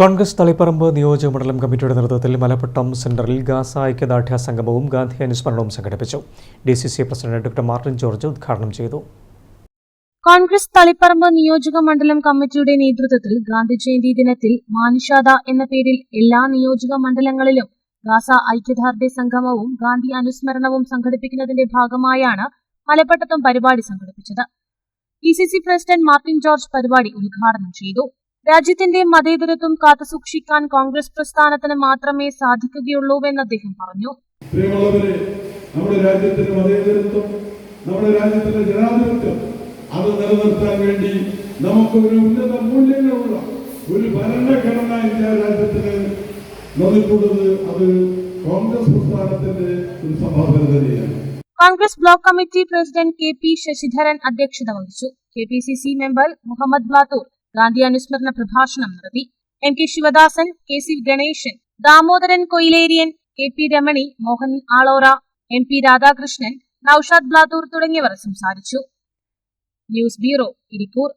കോൺഗ്രസ് തളിപ്പറമ്പ് നിയോജകമണ്ഡലം കമ്മിറ്റിയുടെ നേതൃത്വത്തിൽ മലപ്പട്ടം സെന്ററിൽ ഗാസ ഐക്യദാർഢ്യ സംഗമവും ഗാന്ധി അനുസ്മരണവും സംഘടിപ്പിച്ചു. D C C president doctor Martin George ഉദ്ഘാടനം ചെയ്തു. കോൺഗ്രസ് തളിപ്പറമ്പ് നിയോജക മണ്ഡലം കമ്മിറ്റിയുടെ നേതൃത്വത്തിൽ ഗാന്ധി ജയന്തി ദിനത്തിൽ മാനിഷാദ എന്ന പേരിൽ എല്ലാ നിയോജക മണ്ഡലങ്ങളിലും ഗാസ ഐക്യദാർഢ്യ സംഗമവും ഗാന്ധി അനുസ്മരണവും സംഘടിപ്പിക്കുന്നതിന്റെ ഭാഗമായാണ് മലപ്പട്ടത്തും പരിപാടി സംഘടിപ്പിച്ചത്. D C C president Martin George പരിപാടി ഉദ്ഘാടനം ചെയ്തു. രാജ്യത്തിന്റെ മതേതരത്വം കാത്തുസൂക്ഷിക്കാൻ കോൺഗ്രസ് പ്രസ്ഥാനത്തിന് മാത്രമേ സാധിക്കുകയുള്ളൂവെന്ന് അദ്ദേഹം പറഞ്ഞു. നമ്മുടെ രാജ്യത്തിന്റെ മതേതരത്വം നമ്മുടെ രാജ്യത്തിന്റെ ജനാധിപത്യം അത് നിലനിർത്താൻ വേണ്ടി നമുക്ക് ഒരു ഉന്നത മൂല്യങ്ങളുള്ള ഒരു ഭരണഘടന ഇന്ത്യ രാജ്യത്തിന് നൽകിയിട്ടുള്ളത് അത് കോൺഗ്രസ് പ്രസ്ഥാനത്തിന്റെ ഒരു സംഭാവന തന്നെയാണ്. Congress block committee president K P Sasidharan അധ്യക്ഷത വഹിച്ചു. K P C C member Muhammad Blathur Gandhi അനുസ്മരണ പ്രഭാഷണം നടത്തി M K Sivadasan K C Ganesan Damodaran Koilerian K P Ramani Mohan Alora M P Radhakrishnan Naushad Blathur തുടങ്ങിയവർ സംസാരിച്ചു. News bureau Irikkur.